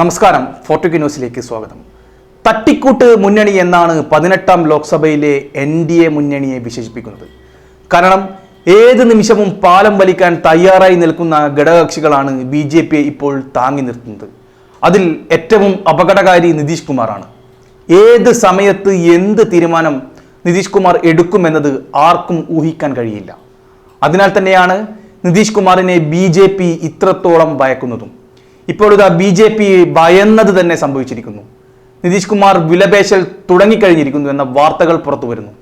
നമസ്കാരം ഫോർട്ടുക്ക് ന്യൂസിലേക്ക് സ്വാഗതം. തട്ടിക്കൂട്ട് മുന്നണി എന്നാണ് പതിനെട്ടാം ലോക്സഭയിലെ എൻ ഡി എ മുന്നണിയെ വിശേഷിപ്പിക്കുന്നത്. കാരണം ഏത് നിമിഷവും പാലം വലിക്കാൻ തയ്യാറായി നിൽക്കുന്ന ഘടകകക്ഷികളാണ് ബി ജെ പിയെ ഇപ്പോൾ താങ്ങി നിർത്തുന്നത്. അതിൽ ഏറ്റവും അപകടകാരി നിതീഷ് കുമാറാണ്. ഏത് സമയത്ത് എന്ത് തീരുമാനം നിതീഷ് കുമാർ എടുക്കുമെന്നത് ആർക്കും ഊഹിക്കാൻ കഴിയില്ല. അതിനാൽ തന്നെയാണ് നിതീഷ് കുമാറിനെ ബി ജെ പി ഇത്രത്തോളം ഭയക്കുന്നതും. ഇപ്പോൾ ഇതാ ബി ജെ പി ഭയന്നത് തന്നെ സംഭവിച്ചിരിക്കുന്നു. നിതീഷ് കുമാർ വിലപേശൽ തുടങ്ങിക്കഴിഞ്ഞിരിക്കുന്നു എന്ന വാർത്തകൾ പുറത്തു വരുന്നു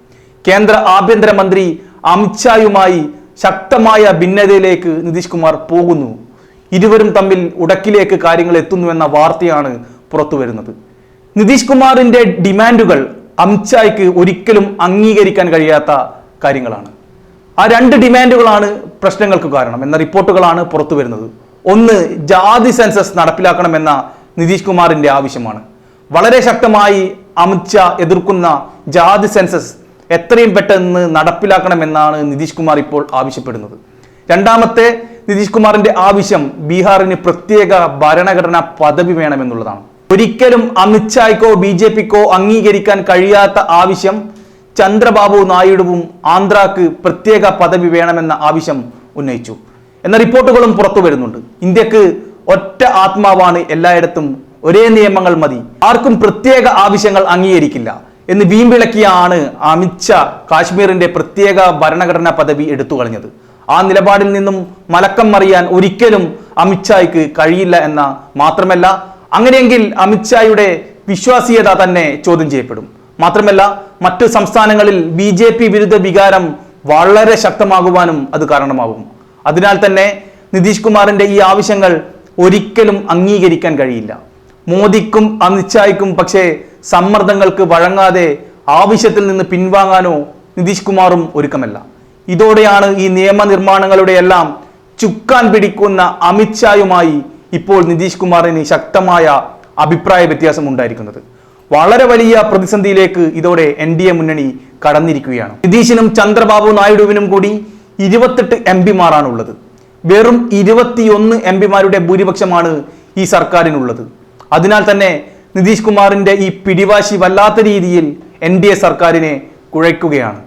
കേന്ദ്ര ആഭ്യന്തരമന്ത്രി അമിത്ഷായുമായി ശക്തമായ ഭിന്നതയിലേക്ക് നിതീഷ് കുമാർ പോകുന്നു. ഇരുവരും തമ്മിൽ ഉടക്കിലേക്ക് കാര്യങ്ങൾ എത്തുന്നു എന്ന വാർത്തയാണ് പുറത്തു വരുന്നത് നിതീഷ് കുമാറിന്റെ ഡിമാൻഡുകൾ അമിത്ഷായ്ക്ക് ഒരിക്കലും അംഗീകരിക്കാൻ കഴിയാത്ത കാര്യങ്ങളാണ്. ആ രണ്ട് ഡിമാൻഡുകളാണ് പ്രശ്നങ്ങൾക്ക് കാരണം എന്ന റിപ്പോർട്ടുകളാണ് പുറത്തു വരുന്നത് ഒന്ന് ജാതി സെൻസസ് നടപ്പിലാക്കണമെന്ന നിതീഷ് കുമാറിന്റെ ആവശ്യമാണ്. വളരെ ശക്തമായി അമിത്ഷാ എതിർക്കുന്ന ജാതി സെൻസസ് എത്രയും പെട്ടെന്ന് നടപ്പിലാക്കണമെന്നാണ് നിതീഷ് കുമാർ ഇപ്പോൾ ആവശ്യപ്പെടുന്നത്. രണ്ടാമത്തെ നിതീഷ് കുമാറിന്റെ ആവശ്യം ബീഹാറിന് പ്രത്യേക ഭരണഘടനാ പദവി വേണമെന്നുള്ളതാണ്. ഒരിക്കലും അമിത്ഷായ്ക്കോ ബി ജെ പിക്കോ അംഗീകരിക്കാൻ കഴിയാത്ത ആവശ്യം ചന്ദ്രബാബു നായിഡുവും ആന്ധ്രാക്ക് പ്രത്യേക പദവി വേണമെന്ന ആവശ്യം ഉന്നയിച്ചു. എന്ന റിപ്പോർട്ടുകളും പുറത്തു വരുന്നുണ്ട്. ഇന്ത്യയ്ക്ക് ഒറ്റ ആത്മാവാണ് എല്ലായിടത്തും. ഒരേ നിയമങ്ങൾ മതി. ആർക്കും പ്രത്യേക ആവശ്യങ്ങൾ അംഗീകരിക്കില്ല. എന്ന് വീമ്പിളക്കിയാണ് അമിത്ഷാ കാശ്മീരിന്റെ പ്രത്യേക ഭരണഘടനാ പദവി എടുത്തു കളഞ്ഞത്. ആ നിലപാടിൽ നിന്നും മലക്കം മറിയാൻ ഒരിക്കലും അമിത്ഷായ്ക്ക് കഴിയില്ല എന്ന മാത്രമല്ല അങ്ങനെയെങ്കിൽ അമിത്ഷായുടെ വിശ്വാസീയത തന്നെ ചോദ്യം ചെയ്യപ്പെടും. മാത്രമല്ല മറ്റു സംസ്ഥാനങ്ങളിൽ ബി വിരുദ്ധ വികാരം വളരെ ശക്തമാകുവാനും അത് കാരണമാകും അതിനാൽ തന്നെ നിതീഷ് കുമാറിന്റെ ഈ ആവശ്യങ്ങൾ ഒരിക്കലും അംഗീകരിക്കാൻ കഴിയില്ല. മോദിക്കും അമിത്ഷായ്ക്കും പക്ഷേ സമ്മർദ്ദങ്ങൾക്ക് വഴങ്ങാതെ ആവശ്യത്തിൽ നിന്ന് പിൻവാങ്ങാനോ നിതീഷ് കുമാറും ഒരുക്കമല്ല. ഇതോടെയാണ് ഈ നിയമനിർമ്മാണങ്ങളുടെ എല്ലാം ചുക്കാൻ പിടിക്കുന്ന അമിത്ഷായുമായി ഇപ്പോൾ നിതീഷ് കുമാറിന് ശക്തമായ അഭിപ്രായ വ്യത്യാസം ഉണ്ടായിരിക്കുന്നത്. വളരെ വലിയ പ്രതിസന്ധിയിലേക്ക് ഇതോടെ എൻ ഡി എ മുന്നണി കടന്നിരിക്കുകയാണ്. നിതീഷിനും ചന്ദ്രബാബു നായിഡുവിനും കൂടി ഇരുപത്തെട്ട് എം പിമാരാണുള്ളത്. വെറും ഇരുപത്തിയൊന്ന് എം പിമാരുടെ ഭൂരിപക്ഷമാണ് ഈ സർക്കാരിനുള്ളത്. അതിനാൽ തന്നെ നിതീഷ് കുമാറിന്റെ ഈ പിടിവാശി വല്ലാത്ത രീതിയിൽ എൻ ഡി എ സർക്കാരിനെ കുഴയ്ക്കുകയാണ്.